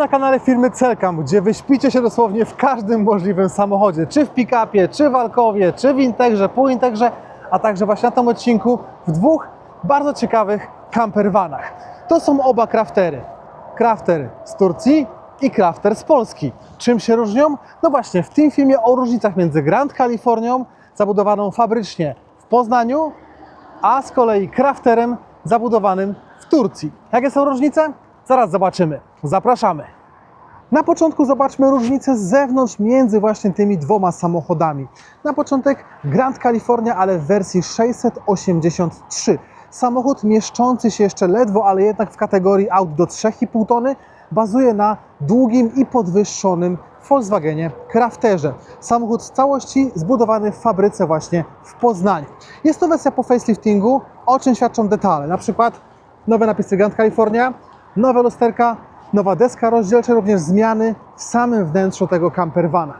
Na kanale firmy Celcam, gdzie wyśpicie się dosłownie w każdym możliwym samochodzie, czy w pick-upie, czy w Alkowie, czy w Integrze, pół Integrze, a także właśnie na tym odcinku w dwóch bardzo ciekawych campervanach. To są oba craftery. Crafter z Turcji i crafter z Polski. Czym się różnią? No właśnie, w tym filmie o różnicach między Grand Californią, zabudowaną fabrycznie w Poznaniu, a z kolei crafterem zabudowanym w Turcji. Jakie są różnice? Zaraz zobaczymy. Zapraszamy. Na początku zobaczmy różnicę z zewnątrz między właśnie tymi dwoma samochodami. Na początek Grand California, ale w wersji 683. Samochód mieszczący się jeszcze ledwo, ale jednak w kategorii aut do 3,5 tony, bazuje na długim i podwyższonym Volkswagenie Crafterze. Samochód w całości zbudowany w fabryce właśnie w Poznaniu. Jest to wersja po faceliftingu, o czym świadczą detale, na przykład nowe napisy Grand California, nowe lusterka, nowa deska rozdzielcza, również zmiany w samym wnętrzu tego campervana.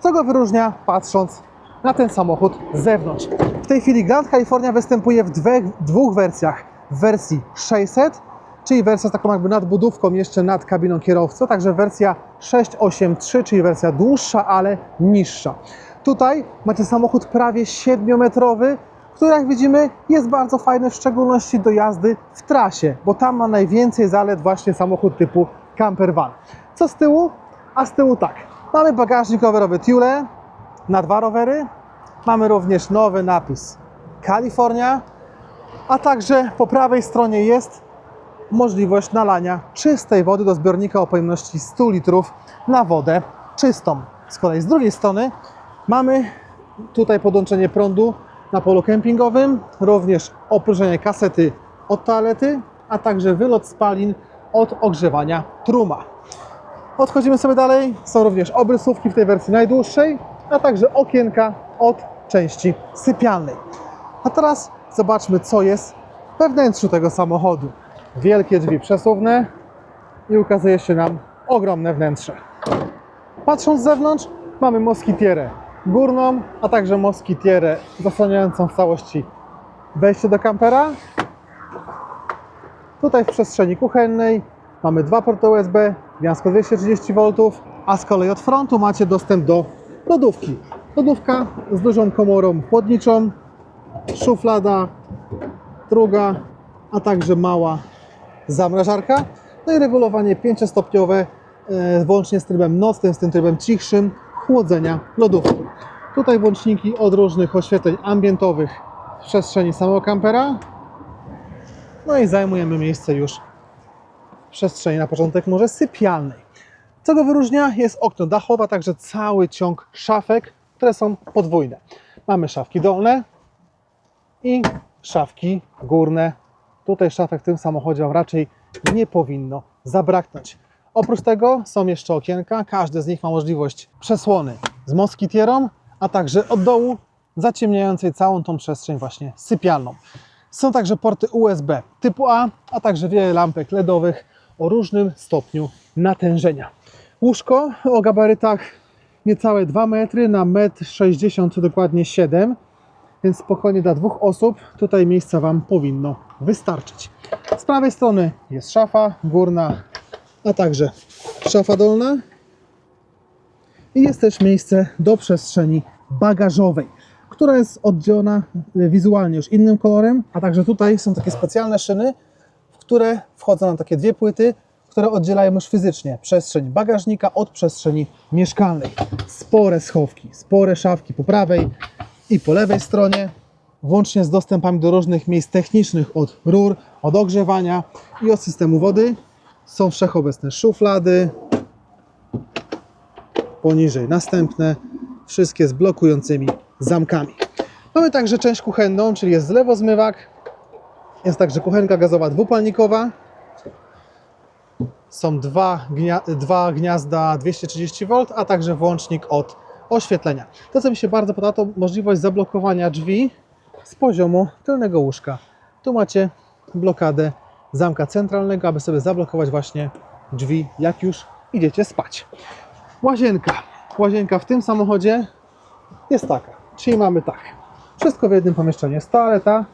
Co go wyróżnia patrząc na ten samochód z zewnątrz. W tej chwili Grand California występuje w dwóch, dwóch wersjach. W wersji 600, czyli wersja z taką jakby nadbudówką jeszcze nad kabiną kierowcy, także wersja 683, czyli wersja dłuższa, ale niższa. Tutaj macie samochód prawie 7-metrowy, który jak widzimy jest bardzo fajny, w szczególności do jazdy w trasie, bo tam ma najwięcej zalet właśnie samochód typu camper van. Co z tyłu? A z tyłu tak. Mamy bagażnik rowerowy Thule na dwa rowery. Mamy również nowy napis Kalifornia, a także po prawej stronie jest możliwość nalania czystej wody do zbiornika o pojemności 100 litrów na wodę czystą. Z kolei z drugiej strony mamy tutaj podłączenie prądu na polu kempingowym, również opróżnienie kasety od toalety, a także wylot spalin od ogrzewania truma. Odchodzimy sobie dalej. Są również obrysówki w tej wersji najdłuższej, a także okienka od części sypialnej. A teraz zobaczmy, co jest we wnętrzu tego samochodu. Wielkie drzwi przesuwne i ukazuje się nam ogromne wnętrze. Patrząc z zewnątrz, mamy moskitierę górną, a także moskitierę zasłaniającą w całości wejście do kampera. Tutaj w przestrzeni kuchennej mamy dwa porty USB, gniazdko 230 V, a z kolei od frontu macie dostęp do lodówki. Lodówka z dużą komorą chłodniczą, szuflada, druga, a także mała zamrażarka. No i regulowanie 5-stopniowe, e, włącznie z trybem nocnym, z tym trybem cichszym, chłodzenia lodówki. Tutaj włączniki od różnych oświetleń ambientowych w przestrzeni samego kampera. No i zajmujemy miejsce już w przestrzeni na początek może sypialnej. Co go wyróżnia? Jest okno dachowe, także cały ciąg szafek, które są podwójne. Mamy szafki dolne i szafki górne. Tutaj szafek w tym samochodzie raczej nie powinno zabraknąć. Oprócz tego są jeszcze okienka, każde z nich ma możliwość przesłony z moskitierą, a także od dołu zaciemniającej całą tą przestrzeń właśnie sypialną. Są także porty USB typu A, a także wiele lampek LEDowych o różnym stopniu natężenia. Łóżko o gabarytach niecałe 2 metry na 1,60 m dokładnie 7 więc spokojnie dla dwóch osób tutaj miejsca Wam powinno wystarczyć. Z prawej strony jest szafa górna, a także szafa dolna i jest też miejsce do przestrzeni bagażowej, która jest oddzielona wizualnie już innym kolorem, a także tutaj są takie specjalne szyny, w które wchodzą nam takie dwie płyty, które oddzielają już fizycznie przestrzeń bagażnika od przestrzeni mieszkalnej. Spore schowki, spore szafki po prawej i po lewej stronie, włącznie z dostępami do różnych miejsc technicznych od rur, od ogrzewania i od systemu wody. Są wszechobecne szuflady, poniżej następne, wszystkie z blokującymi zamkami. Mamy także część kuchenną, czyli jest zlewozmywak, jest także kuchenka gazowa dwupalnikowa, są dwa, gnia dwa gniazda 230 V, a także włącznik od oświetlenia. To, co mi się bardzo podoba, to możliwość zablokowania drzwi z poziomu tylnego łóżka. Tu macie blokadę zamka centralnego, aby sobie zablokować właśnie drzwi, jak już idziecie spać. Łazienka. Łazienka w tym samochodzie jest taka, czyli mamy tak. Wszystko w jednym pomieszczeniu. Jest toaleta.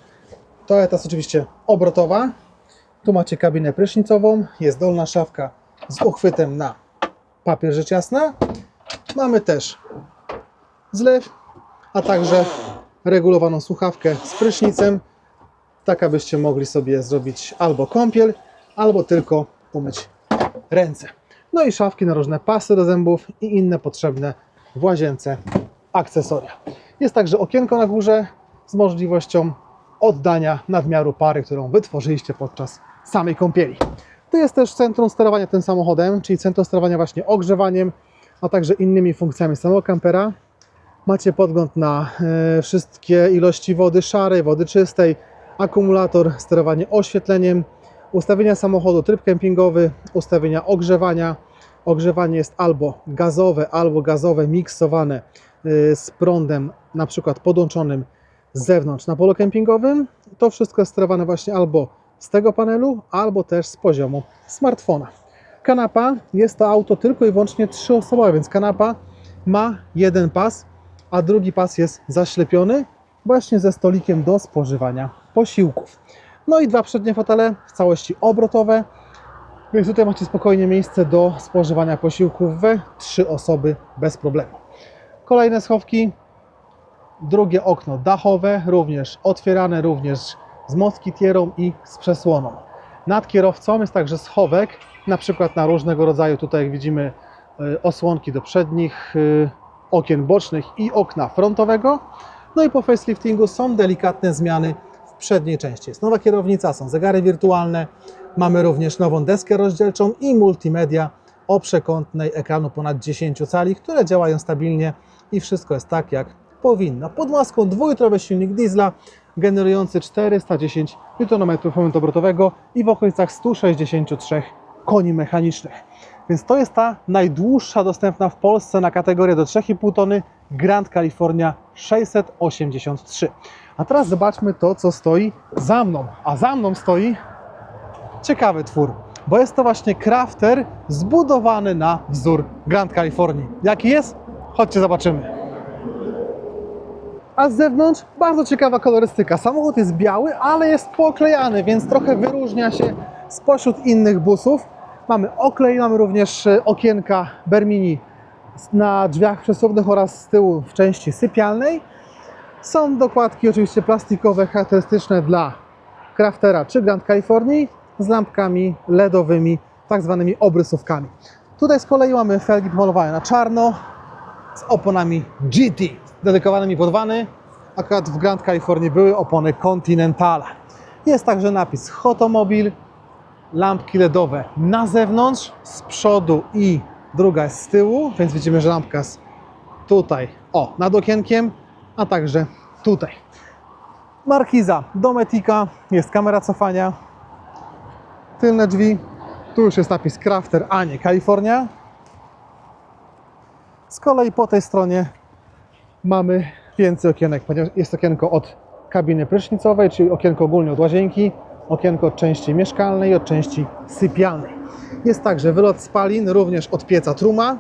Toaleta jest oczywiście obrotowa. Tu macie kabinę prysznicową, jest dolna szafka z uchwytem na papier rzecz jasna. Mamy też zlew, a także regulowaną słuchawkę z prysznicem, tak abyście mogli sobie zrobić albo kąpiel, albo tylko umyć ręce. No i szafki na różne pasy do zębów i inne potrzebne w łazience akcesoria. Jest także okienko na górze z możliwością oddania nadmiaru pary, którą wytworzyliście podczas samej kąpieli. Tu jest też centrum sterowania tym samochodem, czyli centrum sterowania właśnie ogrzewaniem, a także innymi funkcjami samego kampera. Macie podgląd na e, wszystkie ilości wody szarej, wody czystej, akumulator, sterowanie oświetleniem, ustawienia samochodu, tryb kempingowy, ustawienia ogrzewania. Ogrzewanie jest albo gazowe, albo gazowe miksowane y, z prądem, na przykład podłączonym z zewnątrz na polu kempingowym. To wszystko jest sterowane właśnie albo z tego panelu, albo też z poziomu smartfona. Kanapa jest to auto tylko i wyłącznie trzyosobowe, więc kanapa ma jeden pas, a drugi pas jest zaślepiony właśnie ze stolikiem do spożywania posiłków. No i dwa przednie fotele w całości obrotowe, więc tutaj macie spokojnie miejsce do spożywania posiłków we trzy osoby bez problemu. Kolejne schowki, drugie okno dachowe, również otwierane, również z moskitierą i z przesłoną. Nad kierowcą jest także schowek, na przykład na różnego rodzaju, tutaj jak widzimy y, osłonki do przednich y, okien bocznych i okna frontowego. No i po faceliftingu są delikatne zmiany przedniej części. Jest nowa kierownica, są zegary wirtualne, mamy również nową deskę rozdzielczą i multimedia o przekątnej ekranu ponad 10 cali, które działają stabilnie i wszystko jest tak jak powinno. Pod maską dwulitrowy silnik diesla generujący 410 Nm momentu obrotowego i w okolicach 163 koni mechanicznych. Więc to jest ta najdłuższa dostępna w Polsce na kategorię do 3,5 tony Grand California 683. A teraz zobaczmy to, co stoi za mną. A za mną stoi ciekawy twór, bo jest to właśnie crafter zbudowany na wzór Grand Californii. Jaki jest? Chodźcie zobaczymy. A z zewnątrz bardzo ciekawa kolorystyka. Samochód jest biały, ale jest poklejany, więc trochę wyróżnia się spośród innych busów. Mamy oklej, mamy również e, okienka Bermini na drzwiach przesuwnych oraz z tyłu w części sypialnej. Są dokładki oczywiście plastikowe, charakterystyczne dla Craftera czy Grand Californii z lampkami LEDowymi, tak zwanymi obrysówkami. Tutaj z kolei mamy felgi pomalowane na czarno z oponami GT dedykowanymi pod wany. Akurat w Grand Californii były opony Continentala. Jest także napis Hotomobil, lampki LEDowe na zewnątrz, z przodu i druga jest z tyłu, więc widzimy, że lampka jest tutaj, o, nad okienkiem, a także tutaj. Markiza Dometica, jest kamera cofania, tylne drzwi, tu już jest napis Crafter, a nie Kalifornia. Z kolei po tej stronie mamy więcej okienek, ponieważ jest okienko od kabiny prysznicowej, czyli okienko ogólnie od łazienki, okienko od części mieszkalnej i od części sypialnej. Jest także wylot spalin, również od pieca truma,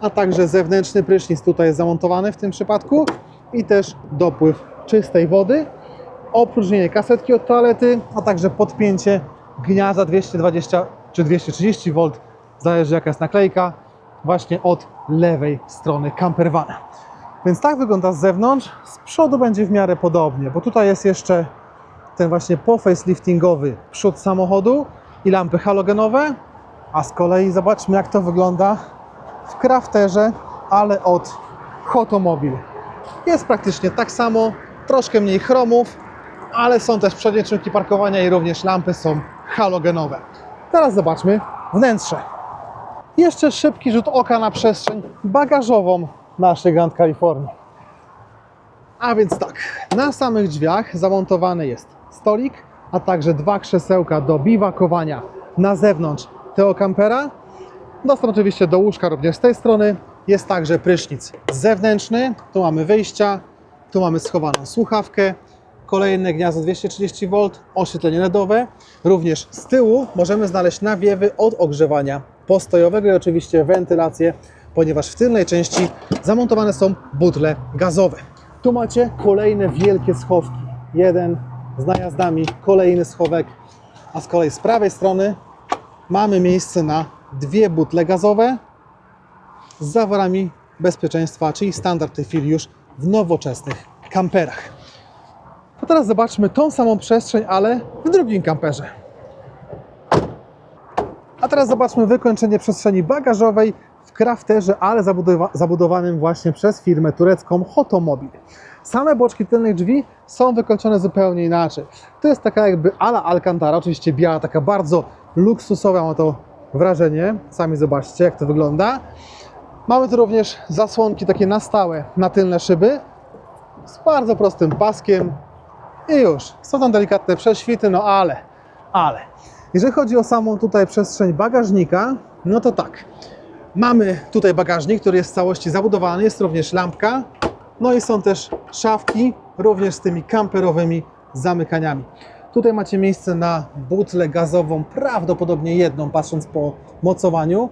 a także zewnętrzny prysznic tutaj jest zamontowany w tym przypadku i też dopływ czystej wody, opróżnienie kasetki od toalety, a także podpięcie gniazda 220 czy 230 V, zależy jaka jest naklejka, właśnie od lewej strony campervana. Więc tak wygląda z zewnątrz. Z przodu będzie w miarę podobnie, bo tutaj jest jeszcze ten właśnie po faceliftingowy przód samochodu i lampy halogenowe. A z kolei zobaczmy jak to wygląda w crafterze, ale od Hotomobil. Jest praktycznie tak samo, troszkę mniej chromów, ale są też przednie parkowania i również lampy są halogenowe. Teraz zobaczmy wnętrze. Jeszcze szybki rzut oka na przestrzeń bagażową naszej Grand Californii. A więc tak, na samych drzwiach zamontowany jest stolik, a także dwa krzesełka do biwakowania na zewnątrz tego kampera. Dostęp oczywiście do łóżka również z tej strony. Jest także prysznic zewnętrzny. Tu mamy wyjścia, tu mamy schowaną słuchawkę, kolejne gniazdo 230 V, oświetlenie LEDowe. Również z tyłu możemy znaleźć nawiewy od ogrzewania postojowego i oczywiście wentylację, ponieważ w tylnej części zamontowane są butle gazowe. Tu macie kolejne wielkie schowki. Jeden z najazdami, kolejny schowek, a z kolei z prawej strony mamy miejsce na dwie butle gazowe z zaworami bezpieczeństwa, czyli standard tej chwili już w nowoczesnych kamperach. To teraz zobaczmy tą samą przestrzeń, ale w drugim kamperze. A teraz zobaczmy wykończenie przestrzeni bagażowej w crafterze, ale zabudowa- zabudowanym właśnie przez firmę turecką Hotomobil. Same boczki tylnych drzwi są wykończone zupełnie inaczej. To jest taka jakby ala Alcantara, oczywiście biała, taka bardzo luksusowa, ma to wrażenie. Sami zobaczcie, jak to wygląda. Mamy tu również zasłonki takie na stałe na tylne szyby z bardzo prostym paskiem i już. Są tam delikatne prześwity, no ale, ale. Jeżeli chodzi o samą tutaj przestrzeń bagażnika, no to tak. Mamy tutaj bagażnik, który jest w całości zabudowany, jest również lampka, no i są też szafki, również z tymi kamperowymi zamykaniami. Tutaj macie miejsce na butlę gazową, prawdopodobnie jedną, patrząc po mocowaniu.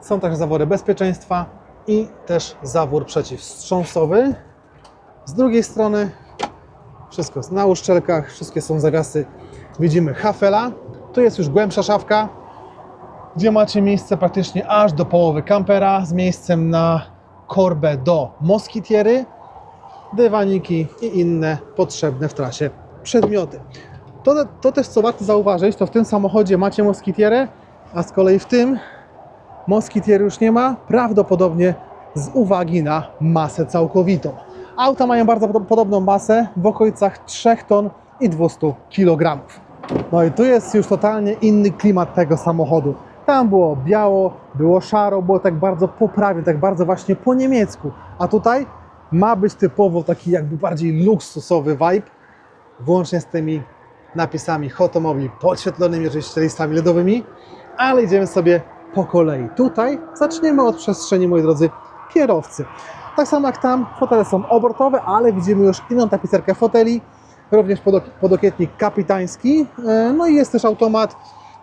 Są także zawory bezpieczeństwa i też zawór przeciwwstrząsowy. Z drugiej strony wszystko jest na uszczelkach, wszystkie są zawiasy. Widzimy hafela. Tu jest już głębsza szafka, gdzie macie miejsce praktycznie aż do połowy kampera z miejscem na korbę do moskitiery, dywaniki i inne potrzebne w trasie przedmioty. To, to też co warto zauważyć, to w tym samochodzie macie moskitierę, a z kolei w tym moskitiery już nie ma, prawdopodobnie z uwagi na masę całkowitą. Auta mają bardzo pod- podobną masę, w okolicach 3 ton i 200 kg. No i tu jest już totalnie inny klimat tego samochodu. Tam było biało, było szaro, było tak bardzo poprawnie, tak bardzo właśnie po niemiecku. A tutaj ma być typowo taki jakby bardziej luksusowy vibe, włącznie z tymi napisami Hotomobil podświetlonymi oczywiście listami LEDowymi, ale idziemy sobie po kolei. Tutaj zaczniemy od przestrzeni, moi drodzy, kierowcy. Tak samo jak tam, fotele są obrotowe, ale widzimy już inną tapicerkę foteli, również podok- podokietnik kapitański, e, no i jest też automat,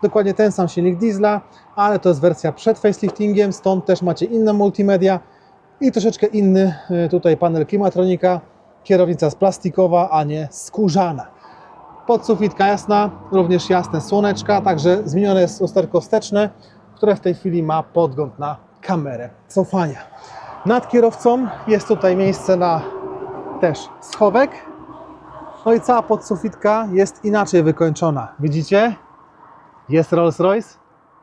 dokładnie ten sam silnik diesla, ale to jest wersja przed faceliftingiem, stąd też macie inne multimedia i troszeczkę inny e, tutaj panel klimatronika, kierownica jest plastikowa, a nie skórzana. Podsufitka jasna, również jasne słoneczka, także zmienione jest lusterko wsteczne, które w tej chwili ma podgląd na kamerę cofania. Nad kierowcą jest tutaj miejsce na też schowek. No i cała podsufitka jest inaczej wykończona. Widzicie? Jest Rolls Royce?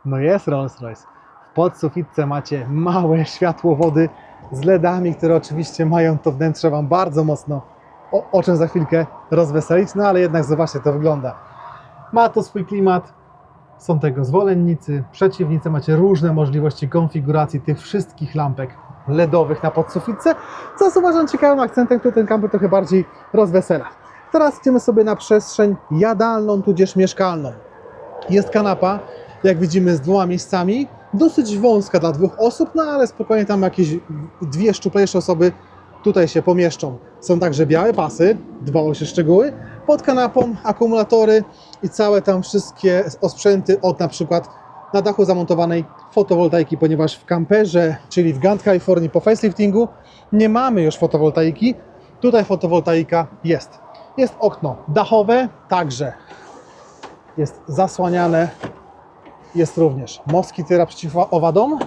No jest Rolls Royce. W podsufitce macie małe światłowody z LEDami, które oczywiście mają to wnętrze Wam bardzo mocno o, o czym za chwilkę rozweselić, no ale jednak zobaczcie, to wygląda. Ma to swój klimat, są tego zwolennicy, przeciwnicy, macie różne możliwości konfiguracji tych wszystkich lampek LEDowych na podsufitce, co jest uważam ciekawym akcentem, który ten kamper trochę bardziej rozwesela. Teraz idziemy sobie na przestrzeń jadalną, tudzież mieszkalną. Jest kanapa, jak widzimy, z dwoma miejscami, dosyć wąska dla dwóch osób, no ale spokojnie tam jakieś dwie szczuplejsze osoby tutaj się pomieszczą. Są także białe pasy, dba o się szczegóły, pod kanapą akumulatory i całe tam wszystkie osprzęty od na przykład na dachu zamontowanej fotowoltaiki, ponieważ w kamperze, czyli w Grand California po faceliftingu nie mamy już fotowoltaiki, tutaj fotowoltaika jest. Jest okno dachowe, także jest zasłaniane, jest również moskityra przeciw owadom,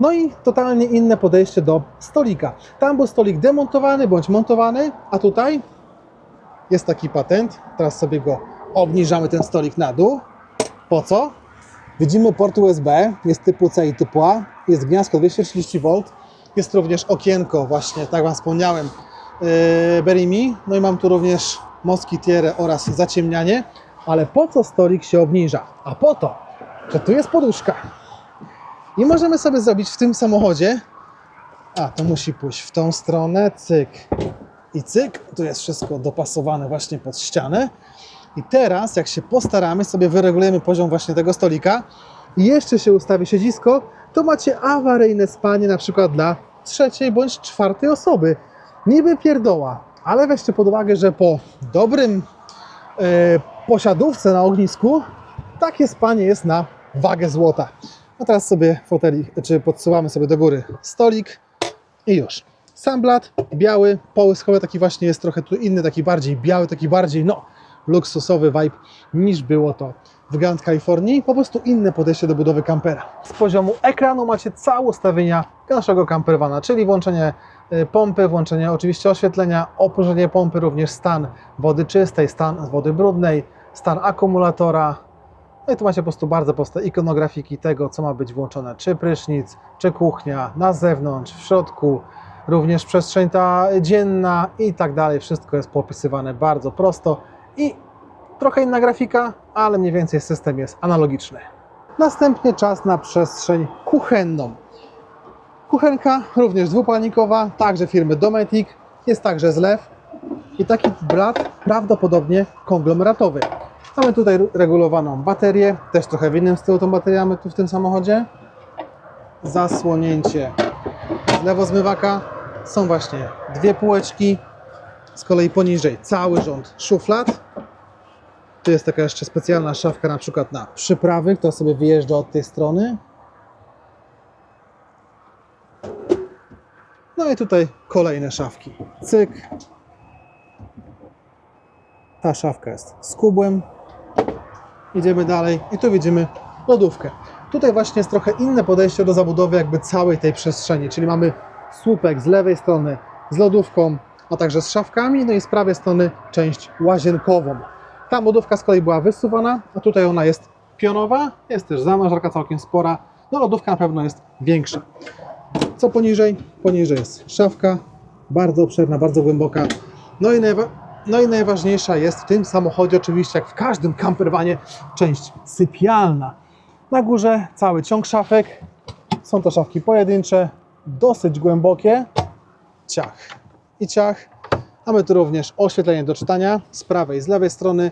no i totalnie inne podejście do stolika. Tam był stolik demontowany bądź montowany, a tutaj jest taki patent. Teraz sobie go obniżamy ten stolik na dół. Po co? Widzimy port USB, jest typu C i typu A, jest gniazdko 230V, jest również okienko właśnie, tak Wam wspomniałem, yy, Berimi. No i mam tu również moskitierę oraz zaciemnianie. Ale po co stolik się obniża? A po to, że tu jest poduszka. I możemy sobie zrobić w tym samochodzie. A, to musi pójść w tą stronę, cyk i cyk. Tu jest wszystko dopasowane właśnie pod ścianę. I teraz, jak się postaramy, sobie wyregulujemy poziom właśnie tego stolika i jeszcze się ustawi siedzisko, to macie awaryjne spanie na przykład dla trzeciej bądź czwartej osoby. Niby pierdoła, ale weźcie pod uwagę, że po dobrym e, posiadówce na ognisku takie spanie jest na wagę złota. A teraz sobie foteli, czy podsuwamy sobie do góry stolik i już. Sam blat, biały, połyskowy, taki właśnie jest trochę tu inny, taki bardziej biały, taki bardziej, no, luksusowy vibe niż było to w Grand Kalifornii, po prostu inne podejście do budowy kampera. Z poziomu ekranu macie całe ustawienia naszego campervana, czyli włączenie y, pompy, włączenie oczywiście oświetlenia, opróżnienie pompy, również stan wody czystej, stan wody brudnej, stan akumulatora. No i tu macie po prostu bardzo proste ikonografiki tego, co ma być włączone, czy prysznic, czy kuchnia, na zewnątrz, w środku, również przestrzeń ta dzienna i tak dalej. Wszystko jest popisywane bardzo prosto i trochę inna grafika, ale mniej więcej system jest analogiczny. Następnie czas na przestrzeń kuchenną. Kuchenka również dwupalnikowa, także firmy Dometic, jest także zlew i taki blat prawdopodobnie konglomeratowy. Mamy tutaj regulowaną baterię, też trochę w innym stylu tą baterię mamy tu w tym samochodzie. Zasłonięcie z lewozmywaka. Są właśnie dwie półeczki, z kolei poniżej cały rząd szuflad. Tu jest taka jeszcze specjalna szafka na przykład na przyprawy, która sobie wyjeżdża od tej strony. No i tutaj kolejne szafki. Cyk. Ta szafka jest z kubłem. Idziemy dalej i tu widzimy lodówkę. Tutaj właśnie jest trochę inne podejście do zabudowy jakby całej tej przestrzeni, czyli mamy słupek z lewej strony z lodówką, a także z szafkami, no i z prawej strony część łazienkową. Ta lodówka z kolei była wysuwana, a tutaj ona jest pionowa, jest też zamrażarka całkiem spora, no lodówka na pewno jest większa. Co poniżej? Poniżej jest szafka, bardzo obszerna, bardzo głęboka. No i, najwa- no i najważniejsza jest w tym samochodzie, oczywiście jak w każdym campervanie, część sypialna. Na górze cały ciąg szafek. Są to szafki pojedyncze, dosyć głębokie. Ciach i ciach. Mamy tu również oświetlenie do czytania z prawej i z lewej strony.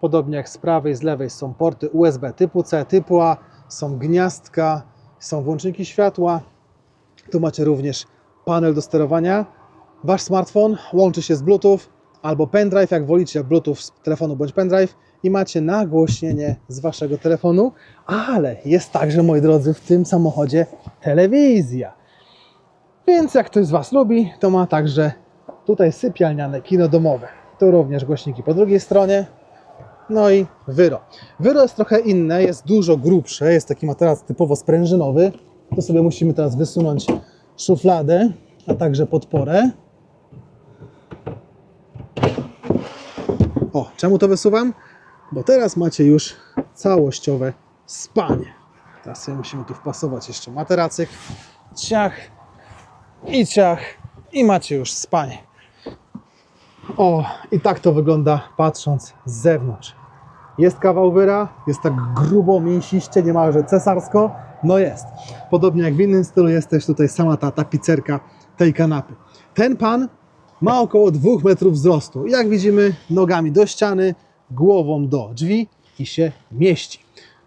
Podobnie jak z prawej i z lewej są porty USB typu C, typu A, są gniazdka, są włączniki światła. Tu macie również panel do sterowania. Wasz smartfon łączy się z Bluetooth albo pendrive, jak wolicie, Bluetooth z telefonu bądź pendrive i macie nagłośnienie z waszego telefonu, ale jest także, moi drodzy, w tym samochodzie telewizja. Więc jak ktoś z Was lubi, to ma także tutaj sypialniane kino domowe. Tu również głośniki po drugiej stronie. No i wyro. Wyro jest trochę inne, jest dużo grubsze, jest taki materac typowo sprężynowy. To sobie musimy teraz wysunąć szufladę, a także podporę. O, czemu to wysuwam? Bo teraz macie już całościowe spanie. Teraz sobie musimy tu wpasować jeszcze materacyk. Ciach i ciach i macie już spanie. O, i tak to wygląda patrząc z zewnątrz. Jest kawał wyra, jest tak grubo, mięsiście, niemalże cesarsko. No jest. Podobnie jak w innym stylu jest też tutaj sama ta tapicerka tej kanapy. Ten pan ma około 2 metrów wzrostu. Jak widzimy, nogami do ściany, głową do drzwi i się mieści.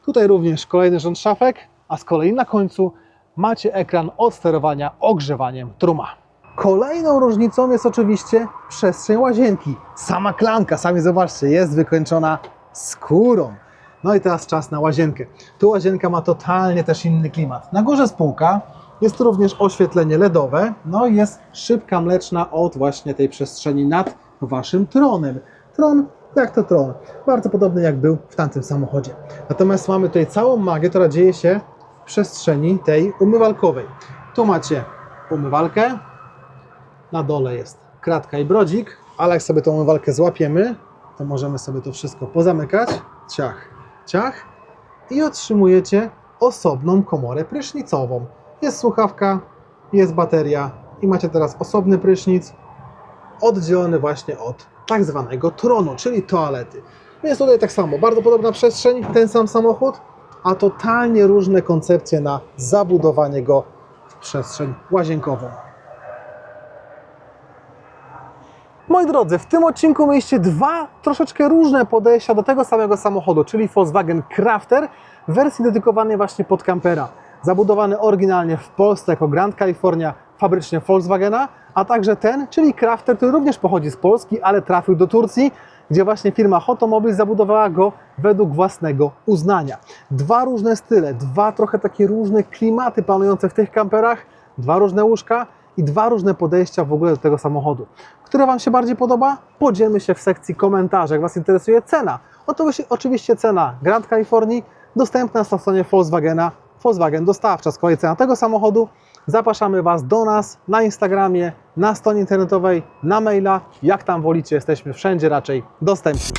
Tutaj również kolejny rząd szafek, a z kolei na końcu macie ekran od sterowania ogrzewaniem truma. Kolejną różnicą jest oczywiście przestrzeń łazienki. Sama klamka, sami zobaczcie, jest wykończona skórą. No i teraz czas na łazienkę. Tu łazienka ma totalnie też inny klimat. Na górze spółka jest również oświetlenie LEDowe, no i jest szybka mleczna od właśnie tej przestrzeni nad waszym tronem. Tron, jak to tron? Bardzo podobny jak był w tamtym samochodzie. Natomiast mamy tutaj całą magię, która dzieje się w przestrzeni tej umywalkowej. Tu macie umywalkę, na dole jest kratka i brodzik, ale jak sobie tą umywalkę złapiemy, to możemy sobie to wszystko pozamykać. Ciach, ciach. I otrzymujecie osobną komorę prysznicową. Jest słuchawka, jest bateria i macie teraz osobny prysznic oddzielony właśnie od tak zwanego tronu, czyli toalety. Jest tutaj tak samo, bardzo podobna przestrzeń, ten sam samochód, a totalnie różne koncepcje na zabudowanie go w przestrzeń łazienkową. Moi drodzy, w tym odcinku mieliście dwa troszeczkę różne podejścia do tego samego samochodu, czyli Volkswagen Crafter w wersji dedykowanej właśnie pod kampera. Zabudowany oryginalnie w Polsce jako Grand California fabrycznie Volkswagena, a także ten, czyli crafter, który również pochodzi z Polski, ale trafił do Turcji, gdzie właśnie firma Hotomobil zabudowała go według własnego uznania. Dwa różne style, dwa trochę takie różne klimaty panujące w tych kamperach, dwa różne łóżka i dwa różne podejścia w ogóle do tego samochodu. Które Wam się bardziej podoba? Podzielmy się w sekcji komentarzy. Jak Was interesuje cena, oczywiście cena Grand Kalifornii dostępna na stronie Volkswagena, Volkswagen dostawcza. Z kolei cena tego samochodu zapraszamy Was do nas na Instagramie, na stronie internetowej, na maila, jak tam wolicie, jesteśmy wszędzie raczej dostępni.